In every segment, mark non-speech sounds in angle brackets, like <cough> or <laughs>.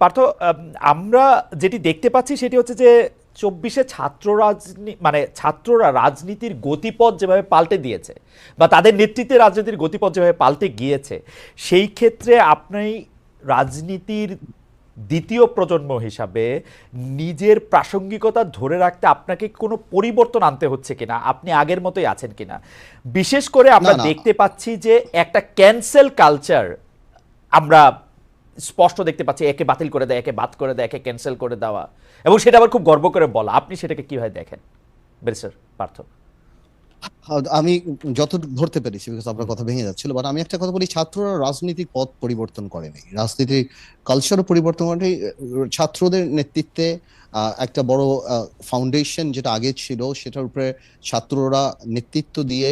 পার্থ আমরা যেটি দেখতে পাচ্ছি সেটি হচ্ছে যে চব্বিশে ছাত্র রাজনী মানে ছাত্ররা রাজনীতির গতিপথ যেভাবে পাল্টে দিয়েছে বা তাদের নেতৃত্বে রাজনীতির গতিপথ যেভাবে পাল্টে গিয়েছে সেই ক্ষেত্রে আপনি রাজনীতির দ্বিতীয় প্রজন্ম হিসাবে নিজের প্রাসঙ্গিকতা ধরে রাখতে আপনাকে কোনো পরিবর্তন আনতে হচ্ছে কিনা আপনি আগের মতোই আছেন কিনা বিশেষ করে আমরা। দেখতে পাচ্ছি যে একটা ক্যান্সেল কালচার আমরা স্পষ্ট দেখতে পাচ্ছি, একে বাতিল করে দেয়, একে বাদ করে দেয়, একে ক্যান্সেল করে দেওয়া। এবং সেটা আবার খুব গর্ব করে বলা। আপনি সেটাকে কীভাবে দেখেন? বেরিস্টার পার্থ। আমি যত ধরতে পেরেছি বিকজ আপনার কথা ভেঙে যাচ্ছিল বাট আমি একটা কথা বলি, ছাত্ররা রাজনৈতিক পথ পরিবর্তন করেনি রাজনীতির কালচারও পরিবর্তন করেনি ছাত্রদের নেতৃত্বে একটা বড় ফাউন্ডেশন যেটা আগে ছিল, সেটার উপরে ছাত্ররা নেতৃত্ব দিয়ে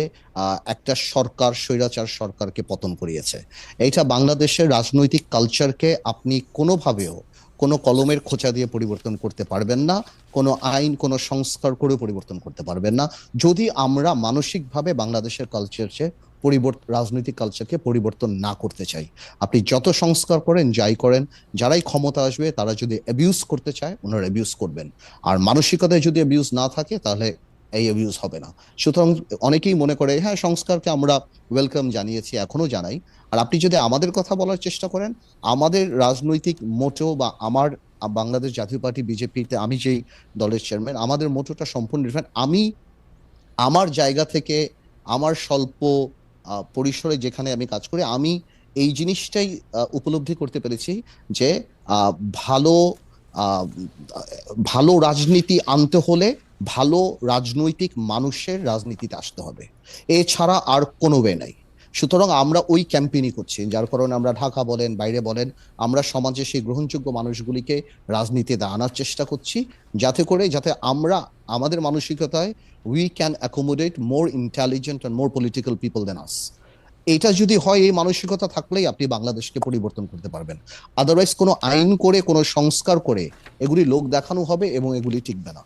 একটা সরকার, স্বৈরাচার সরকারকে পতন করিয়েছে। এইটা বাংলাদেশের রাজনৈতিক কালচারকে আপনি কোনোভাবেও কোনো কলমের খোঁচা দিয়ে পরিবর্তন করতে পারবেন না, কোনো আইন, কোনো সংস্কার করে পরিবর্তন করতে পারবেন না। যদি আমরা মানসিকভাবে বাংলাদেশের কালচারকে পরিবর্তন রাজনৈতিক কালচারকে পরিবর্তন না করতে চাই, আপনি যত সংস্কার করেন, যাই করেন, যারাই ক্ষমতা আসবে, তারা যদি অ্যাবিউজ করতে চায়, ওনারা অ্যাবিউজ করবেন। আর মানসিকতায় যদি অ্যাবিউজ না থাকে, তাহলে এই অ্যাবিউজ হবে না সুতরাং অনেকেই মনে করে হ্যাঁ সংস্কারকে আমরা ওয়েলকাম জানিয়েছি এখনও জানাই আর আপনি যদি আমাদের কথা বলার চেষ্টা করেন, আমাদের রাজনৈতিক মোটো বা আমার বাংলাদেশ জাতীয় পার্টি বিজেপিতে আমি যেই দলের চেয়ারম্যান আমাদের মোটোটা সম্পূর্ণ different। আমি আমার জায়গা থেকে, আমার স্বল্প পরিসরে যেখানে আমি কাজ করি, আমি এই জিনিসটাই উপলব্ধি করতে পেরেছি যে ভালো ভালো রাজনীতি আনতে হলে ভালো রাজনৈতিক মানুষের রাজনীতিতে আসতে হবে। এছাড়া আর কোনো ওয়ে নাই। সুতরাং আমরা ওই ক্যাম্পেইনই করছি। যার কারণে আমরা ঢাকা বলেন, বাইরে বলেন, আমরা সমাজে সেই গ্রহণযোগ্য মানুষগুলিকে রাজনীতিতে আনার চেষ্টা করছি। যাতে করে, যাতে আমরা, আমাদের মানসিকতায় we can accommodate more intelligent and more political people than us এটা যদি হয়, এই মানসিকতা থাকলেই আপনি বাংলাদেশকে পরিবর্তন করতে পারবেন। আদারওয়াইজ কোনো আইন করে, কোনো সংস্কার করে এগুলি লোক দেখানো হবে এবং এগুলি টিকবে না।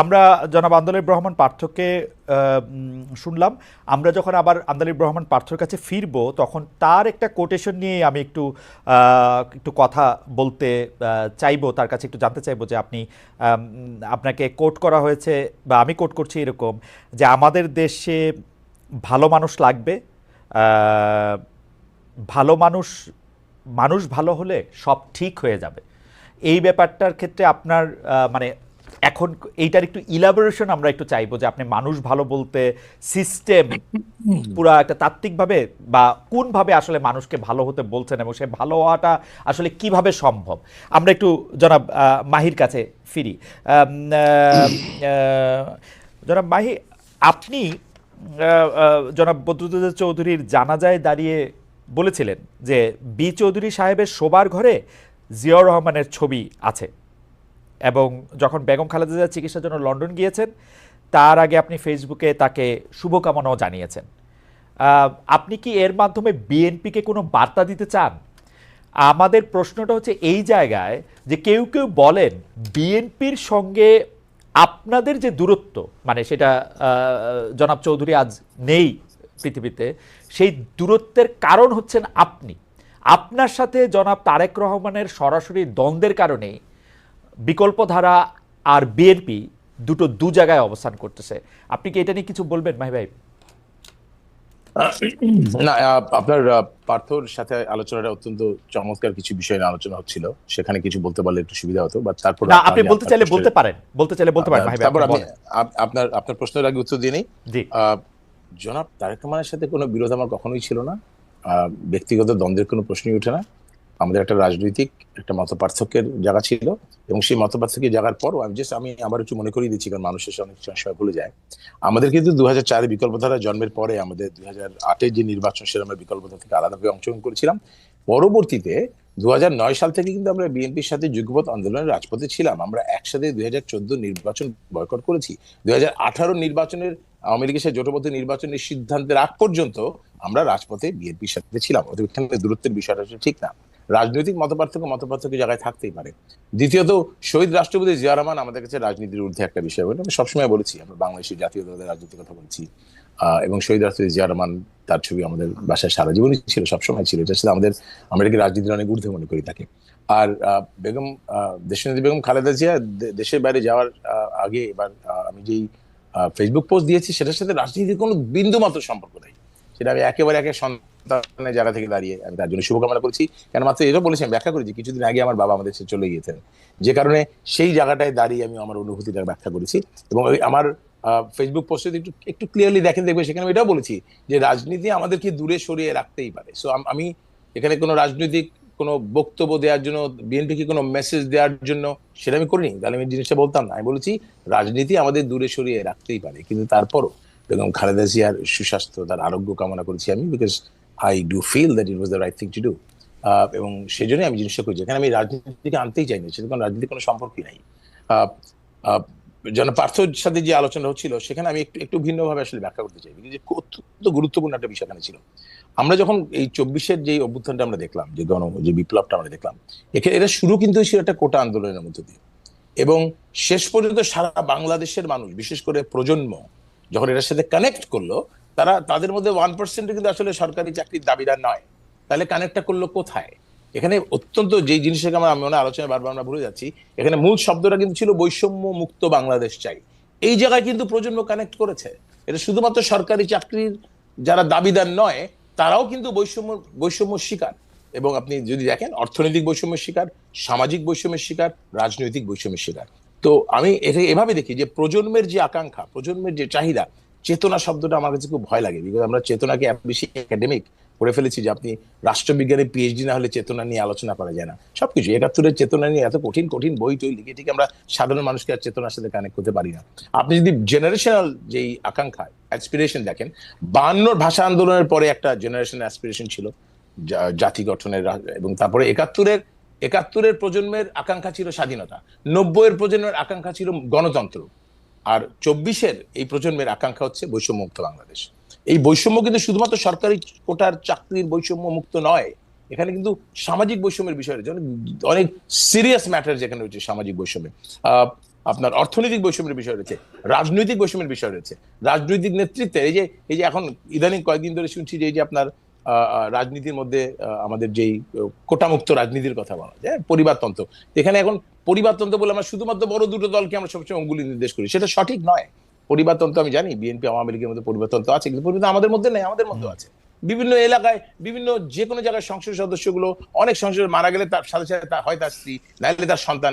আমরা জনাব আন্দোলিব রহমান পার্থকে শুনলাম। আমরা যখন আবার আন্দোলিব রহমান পার্থর কাছে ফিরবো, তখন তার একটা কোটেশন নিয়ে আমি একটু একটু কথা বলতে চাইব, তার কাছে একটু জানতে চাইব যে আপনি আপনাকে কোট করা হয়েছে বা আমি কোট করছি এরকম যে আমাদের দেশে ভালো মানুষ লাগবে ভালো মানুষ মানুষ ভালো হলে সব ঠিক হয়ে যাবে। এই ব্যাপারটার ক্ষেত্রে আপনার মানে এখন এইটার একটু ইলাবোরেশন আমরা একটু চাইব যে আপনি মানুষ ভালো বলতে সিস্টেম <laughs> পুরা একটা তাত্ত্বিকভাবে বা কোনভাবে আসলে মানুষকে ভালো হতে বলছেন এবং সে ভালো হওয়াটা আসলে কীভাবে সম্ভব? আমরা একটু জনাব মাহির কাছে ফিরি। জনাব মাহি আপনি জনাব বদরুদ্দোজা চৌধুরীর জানাজায় দাঁড়িয়ে বলেছিলেন যে বি চৌধুরী সাহেবের শোবার ঘরে জিয়াউর রহমানের ছবি আছে। এবং যখন বেগম খালেদা চিকিৎসার জন্য লন্ডন গিয়েছেন, তার আগে আপনি ফেসবুকে তাকে শুভকামনাও জানিয়েছেন। আপনি কি এর মাধ্যমে বিএনপিকে কোনো বার্তা দিতে চান? আমাদের প্রশ্নটা হচ্ছে এই জায়গায় যে কেউ কেউ বলেন বিএনপির সঙ্গে আপনাদের যে দূরত্ব মানে সেটা জনাব চৌধুরী আজ নেই পৃথিবীতে, সেই দূরত্বের কারণ হচ্ছেন আপনি। আপনার সাথে জনাব তারেক রহমানের সরাসরি দ্বন্দ্বের কারণেই বিকল্পধারা আর বিএনপি দুটো দু জায়গায় অবস্থান করতেছে। আপনি কি এটা নিয়ে কিছু বলবেন মাহি ভাই? না আপনার পার্থর সাথে আলোচনাটা অত্যন্ত চমৎকার কিছু বিষয় নিয়ে আলোচনা হচ্ছিল। সেখানে কিছু বলতে পারলে একটু সুবিধা হতো বা তারপর আপনি বলতে চাইলে বলতে পারেন বলতে চাইলে বলতে পারেন তারপর আমি আপনার আপনার প্রশ্নের আগে উত্তর দিয়ে নেই। জনাব তারেক রহমানের সাথে কোনো বিরোধ আমার কখনোই ছিল না। আহ, ব্যক্তিগত দ্বন্দ্বের কোনো প্রশ্নই উঠে না। আমাদের একটা রাজনৈতিক, একটা মত পার্থক্যের জায়গা ছিল এবং সেই মত পার্থক্যের জায়গার পরও আমি জাস্ট আমি আবার একটু মনে করিয়ে দিচ্ছি কারণ মানুষের অনেক সময় ভুলে যায়। আমাদের কিন্তু দু হাজার চারে বিকল্পধারা জন্মের পরে আমাদের দু হাজার আটের যে নির্বাচন সেটা আমরা বিকল্পধারা থেকে আলাদাভাবে অংশগ্রহণ করেছিলাম। পরবর্তীতে দু হাজার নয় সাল থেকে কিন্তু আমরা বিএনপির সাথে যুগপথ আন্দোলনের রাজপথে ছিলাম। আমরা একসাথে দুই হাজার চোদ্দ নির্বাচন বয়কট করেছি। দুই হাজার আঠারো নির্বাচনের আওয়ামী লীগের সাথে জোটবদ্ধ নির্বাচনের সিদ্ধান্তের আগ পর্যন্ত আমরা রাজপথে বিএনপির সাথে ছিলাম। অতএব দূরত্বের বিষয়টা ঠিক না। রাজনৈতিক মতপার্থক্য মতপার্থক্য জায়গায় থাকতেই পারে। দ্বিতীয়ত, শহীদ রাষ্ট্রপতি জিয়া রহমান আমাদের কাছে রাজনীতির ঊর্ধ্বে একটা বিষয়। বলে আমি সবসময় বলেছি, আমরা বাংলাদেশের জাতীয় দলের রাজনীতির কথা বলছি। এবং শহীদ রাষ্ট্রপতি জিয়া রহমান তার ছবি আমাদের বাসায় সারা জীবনই ছিল, সবসময় ছিল। এটা সাথে আমাদের আমরা এটাকে রাজনীতির অনেক ঊর্ধ্বে মনে করি তাকে। আর বেগম দেশনেত্রী বেগম খালেদা জিয়া দেশের বাইরে যাওয়ার আগে এবার আমি যেই ফেসবুক পোস্ট দিয়েছি, সেটার সাথে রাজনীতির কোনো বিন্দু মাত্র সম্পর্ক নেই। সেটা আমি একেবারে একে সন্তানের জায়গা থেকে দাঁড়িয়ে আমি তার জন্য শুভকামনা করছি। কেন মাত্র এটা বলেছি, আমি ব্যাখ্যা করেছি, কিছুদিন আগে আমার বাবা আমাদের চলে গিয়েছেন। যে কারণে সেই জায়গাটায় দাঁড়িয়ে আমি আমার অনুভূতিটা ব্যাখ্যা করেছি এবং আমার ফেসবুক পোস্টে একটু একটু ক্লিয়ারলি দেখেন দেখবে সেখানে আমি এটাও বলেছি যে রাজনীতি আমাদেরকে দূরে সরিয়ে রাখতেই পারে। সো আমি এখানে কোনো রাজনৈতিক কোনো বক্তব্য দেওয়ার জন্য বিএনপিকে কোনো মেসেজ দেওয়ার জন্য সেটা আমি করিনি। তাহলে আমি জিনিসটা বলতাম না। আমি বলেছি, রাজনীতি আমাদের দূরে সরিয়ে রাখতেই পারে। কিন্তু তারপরও বেগম খালেদা জিয়ার সুস্বাস্থ্য, তার আরোগ্য কামনা করেছি আমি because I do feel that it was the right thing to do এবং সেই জন্যই আমি জিনিসটা করছি। এখানে আমি রাজনীতিকে আনতেই চাই না সেটা কোনো রাজনীতির কোনো সম্পর্কই নাই। যেন পার্থর সাথে যে আলোচনা হচ্ছিল, সেখানে আমি একটু একটু ভিন্নভাবে আসলে ব্যাখ্যা করতে চাই যে অত্যন্ত গুরুত্বপূর্ণ একটা বিষয় এখানে ছিল। আমরা যখন এই চব্বিশের যে অভ্যুত্থানটা আমরা দেখলাম, যে গণ, যে বিপ্লবটা আমরা দেখলাম, এখানে এটা শুরু কিন্তু ছিল একটা কোটা আন্দোলনের মধ্য দিয়ে। এবং শেষ পর্যন্ত সারা বাংলাদেশের মানুষ, বিশেষ করে প্রজন্ম যখন এটার সাথে কানেক্ট করল, তারা, তাদের মধ্যে ওয়ান পার্সেন্ট কিন্তু আসলে সরকারি চাকরির দাবিদার নয়। তাহলে কানেক্টটা করল কোথায়? এখানে অত্যন্ত যে জিনিসটাকে আমরা মনে আলোচনা বারবার আমরা ভুলে যাচ্ছি, এখানে মূল শব্দটা কিন্তু ছিল বৈষম্য মুক্ত বাংলাদেশ চাই। এই জায়গায় কিন্তু প্রজন্ম কানেক্ট করেছে। এটা শুধুমাত্র সরকারি চাকরির যারা দাবিদার নয়, তারাও কিন্তু বৈষম্য বৈষম্য শিকার। এবং আপনি যদি দেখেন, অর্থনৈতিক বৈষম্যের শিকার, সামাজিক বৈষম্যের শিকার, রাজনৈতিক বৈষম্যের শিকার। তো আমি এটা এভাবে দেখি যে প্রজন্মের যে আকাঙ্ক্ষা, প্রজন্মের যে চাহিদা, চেতনা শব্দটা আমার কাছে খুব ভয় লাগে। বিকজ আমরা চেতনাকে এত বেশি একাডেমিক করে ফেলেছি যে আপনি রাষ্ট্রবিজ্ঞানে পিএইচডি না হলে চেতনা নিয়ে আলোচনা করা যায় না। সবকিছু, একাত্তরের চেতনা নিয়ে এত কঠিন কঠিন বই টই লিখে ঠিক আমরা সাধারণ মানুষকে আর চেতনার সাথে কানেক্ট করতে পারি না। আপনি যদি জেনারেশনাল যেই আকাঙ্ক্ষা অ্যাসপিরেশন দেখেন বায়ান্নর ভাষা আন্দোলনের পরে একটা জেনারেশন অ্যাসপিরেশন ছিল জাতি গঠনের, এবং তারপরে একাত্তরের একাত্তরের প্রজন্মের আকাঙ্ক্ষা ছিল স্বাধীনতা, নব্বইয়ের প্রজন্মের আকাঙ্ক্ষা ছিল গণতন্ত্র, আর চব্বিশের এই প্রজন্মের আকাঙ্ক্ষা হচ্ছে বৈষম্যমুক্ত বাংলাদেশ। এই বৈষম্য কিন্তু শুধুমাত্র সরকারি কোটার চাকরির বৈষম্য মুক্ত নয়, এখানে কিন্তু সামাজিক বৈষম্যের বিষয় রয়েছে, অনেক সিরিয়াস ম্যাটার যেখানে রয়েছে সামাজিক বৈষম্যে। আপনার অর্থনৈতিক বৈষম্যের বিষয় রয়েছে, রাজনৈতিক বৈষম্যের বিষয় রয়েছে, রাজনৈতিক নেতৃত্বে এই যে এই যে এখন ইদানিং কয়েকদিন ধরে শুনছি যে, এই যে আপনার রাজনীতির মধ্যে আমাদের যেই কোটামুক্ত রাজনীতির কথা বলা যায় পরিবারতন্ত্র। এখানে এখন পরিবারতন্ত্র বলে আমরা শুধুমাত্র বড় দুটো দলকে আমরা সবসময় অঙ্গুলি নির্দেশ করি। সেটা সঠিক নয়। পরিবারতন্ত্র আমি জানি, বিএনপি, আওয়ামী লীগের মধ্যে পরিবারতন্ত্র আছে, কিন্তু পরিবার আমাদের মধ্যে নেই, আমাদের মধ্যে আছে। বিভিন্ন এলাকায় বিভিন্ন যে কোনো জায়গায় সংসদ সদস্যগুলো, অনেক সংসদ মারা গেলে তার সাথে সাথে হয় তার স্ত্রী নাইলে তার সন্তান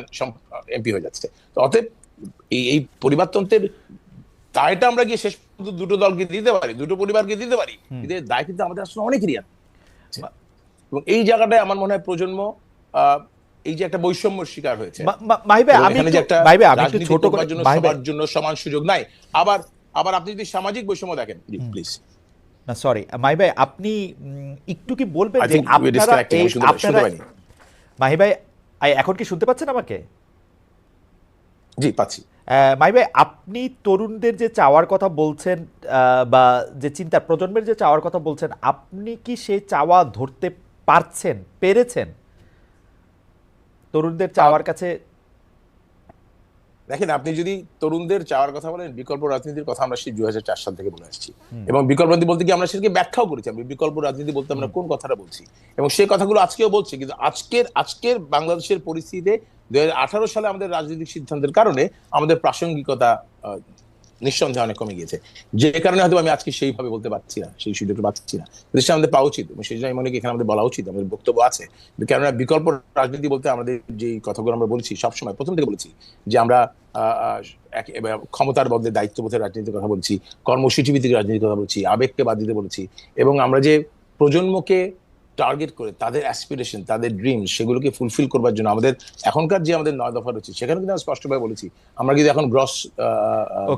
এমপি হয়ে যাচ্ছে। তো অতএব এই এই পরিবারতন্ত্রের দায়টা আমরা গিয়ে শেষ পর্যন্ত দুটো দলকে দিতে পারি দুটো পরিবারকে দিতে পারি। কিন্তু দায় কিন্তু আমাদের আসলে অনেকেরই আছে। এবং এই জায়গাটায় আমার মনে হয় প্রজন্ম এই যে একটা বৈষম্যের শিকার হয়েছে। ছোট সবার জন্য সমান সুযোগ নাই। আবার আবার আপনি যদি সামাজিক বৈষম্য দেখেন প্লিজ না সরি মাহি ভাই আপনি একটু কি বলবেন I যে আপনারা আপনারা মাহি ভাই এখন কি শুনতে পাচ্ছেন আমাকে? জি পাচ্ছি। আহ, মাহি ভাই আপনি তরুণদের যে চাওয়ার কথা বলছেন বা যে চিন্তা প্রজন্মের যে চাওয়ার কথা বলছেন আপনি কি সেই চাওয়া ধরতে পারছেন পেরেছেন? তরুণদের চাওয়ার কাছে দেখেন আপনি যদি তরুণদের চাওয়ার কথা বলেন বিকল্প রাজনীতির কথা আমরা সেই দুই সাল থেকে বলে আসছি। এবং বিকল্প রাজনীতি বলতে কি আমরা সেটাকে ব্যাখ্যাও করেছি আমি বিকল্প রাজনীতি বলতে আমরা কোন কথাটা বলছি? এবং সেই কথাগুলো আজকেও বলছি কিন্তু আজকের আজকের বাংলাদেশের পরিস্থিতিতে দুই হাজার আঠারো সালে আমাদের রাজনৈতিক সিদ্ধান্তের কারণে আমাদের প্রাসঙ্গিকতা নিঃসন্দেহে অনেক কমে গিয়েছে। যে কারণে হয়তো আমি আজকে সেইভাবে বলতে পারছি না, সেই সুযোগটা পাচ্ছি না। সেটা আমাদের পাওয়া উচিত। এবং সেই জন্য মনে এখানে আমাদের বলা উচিত, আমাদের বক্তব্য আছে। কেননা বিকল্প রাজনীতি বলতে আমাদের যে কথাগুলো আমরা বলছি সবসময়, প্রথম থেকে বলেছি যে আমরা ক্ষমতার বদলে দায়িত্ববোধের রাজনীতির কথা বলছি কর্মসূচি ভিত্তিক রাজনীতির কথা বলছি, আবেগকে বাদ দিতে বলেছি। এবং আমরা যে প্রজন্মকে টার্গেট করে তাদের অ্যাসপিরেশন তাদের ড্রিম সেগুলোকে ফুলফিল করবার জন্য আমাদের এখনকার যে আমাদের নয় দফা রয়েছে সেখানে কিন্তু আমি স্পষ্টভাবে বলেছি আমরা কিন্তু এখন গ্রস.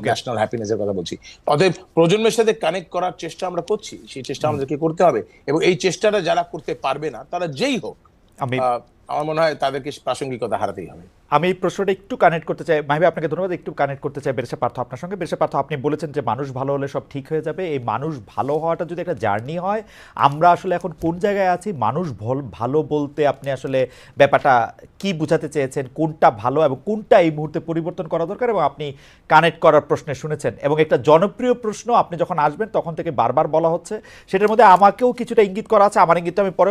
ন্যাশনাল হ্যাপিনেস এর কথা বলছি। অতএব প্রজন্মের সাথে কানেক্ট করার চেষ্টা আমরা করছি সেই চেষ্টা আমাদেরকে করতে হবে এবং এই চেষ্টাটা যারা করতে পারবে না তারা যেই হোক আমি আমার মনে হয় তাদেরকে প্রাসঙ্গিকতা হারাতেই হবে। আমি এই প্রশ্নটা একটু কানেক্ট করতে চাই। মাহিবি, আপনাকে ধন্যবাদ। একটু কানেক্ট করতে চাই বেরেসা পার্থ আপনার সঙ্গে। বেরেসা পার্থ, আপনি বলেছেন যে মানুষ ভালো হলে সব ঠিক হয়ে যাবে। এই মানুষ ভালো হওয়াটা যদি একটা জার্নি হয়, আমরা আসলে এখন কোন জায়গায় আছি? মানুষ ভল- ভালো বলতে আপনি আসলে ব্যাপারটা কি বোঝাতে চেয়েছেন? কোনটা ভালো এবং কোনটা এই মুহূর্তে পরিবর্তন করা দরকার? এবং আপনি কানেক্ট করার প্রশ্নে শুনেছেন। এবং একটা জনপ্রিয় প্রশ্ন, আপনি যখন আসবেন, তখন থেকে বারবার বলা হচ্ছে। সেটার মধ্যে আমাকেও কিছুটা ইঙ্গিত করা আছে। আমার ইঙ্গিত আমি পরে